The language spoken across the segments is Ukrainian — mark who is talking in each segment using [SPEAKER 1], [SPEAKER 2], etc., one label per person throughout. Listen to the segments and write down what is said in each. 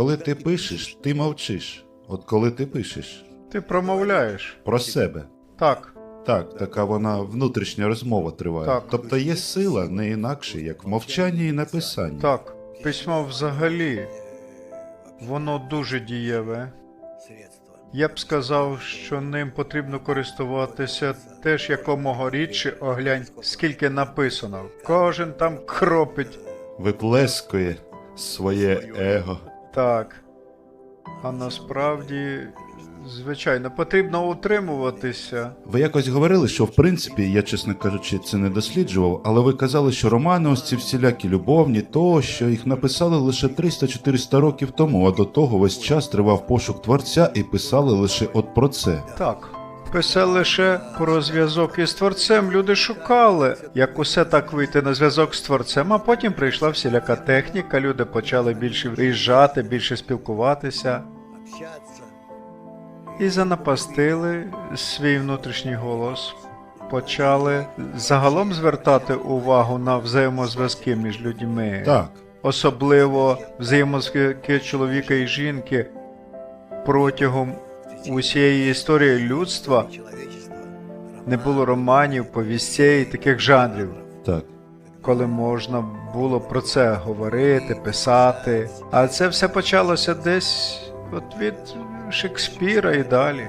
[SPEAKER 1] коли ти пишеш, ти мовчиш. От коли ти пишеш
[SPEAKER 2] Ти промовляєш.
[SPEAKER 1] про себе.
[SPEAKER 2] Так.
[SPEAKER 1] Так, така вона внутрішня розмова триває.
[SPEAKER 2] Так.
[SPEAKER 1] Тобто є сила не інакше, як в мовчанні і написанні.
[SPEAKER 2] Так. Письмо взагалі. Воно дуже дієве. Я б сказав, що ним потрібно користуватися теж якомога рідше оглянь, скільки написано. Кожен там кропить.
[SPEAKER 1] Виплескує своє его.
[SPEAKER 2] Так. А насправді, звичайно, потрібно утримуватися.
[SPEAKER 1] Ви якось говорили, що в принципі, я, чесно кажучи, це не досліджував, але ви казали, що романи ось ці всілякі любовні, то що їх написали лише 300-400 років тому, а до того весь час тривав пошук творця і писали лише от про це.
[SPEAKER 2] Так. Писав лише про зв'язок із творцем. Люди шукали, як усе так вийти на зв'язок з творцем, а потім прийшла всіляка техніка, люди почали більше виїжджати, більше спілкуватися і занапастили свій внутрішній голос. Почали загалом звертати увагу на взаємозв'язки між людьми,
[SPEAKER 1] Так,
[SPEAKER 2] особливо взаємозв'язки чоловіка і жінки протягом усієї історії людства не було романів, повістей, таких жанрів,
[SPEAKER 1] так.
[SPEAKER 2] коли можна було про це говорити, писати. А це все почалося десь от від Шекспіра і далі.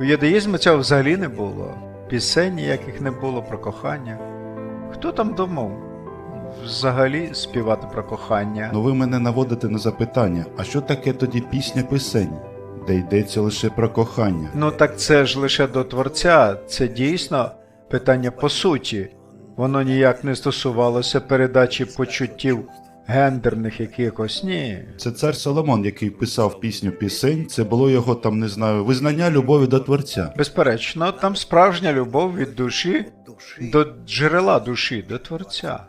[SPEAKER 2] У юдаїзму цього взагалі не було. Пісень ніяких не було про кохання. Хто там думав взагалі співати про кохання?
[SPEAKER 1] Ну ви мене наводите на запитання, а що таке тоді пісня пісень, де йдеться лише про кохання?
[SPEAKER 2] Ну так це ж лише до творця. Це дійсно питання по суті. Воно ніяк не стосувалося передачі почуттів гендерних якихось. Ні.
[SPEAKER 1] Це цар Соломон, який писав пісню пісень, це було його там, не знаю, визнання любові до творця.
[SPEAKER 2] Безперечно, там справжня любов від душі до джерела душі, до творця.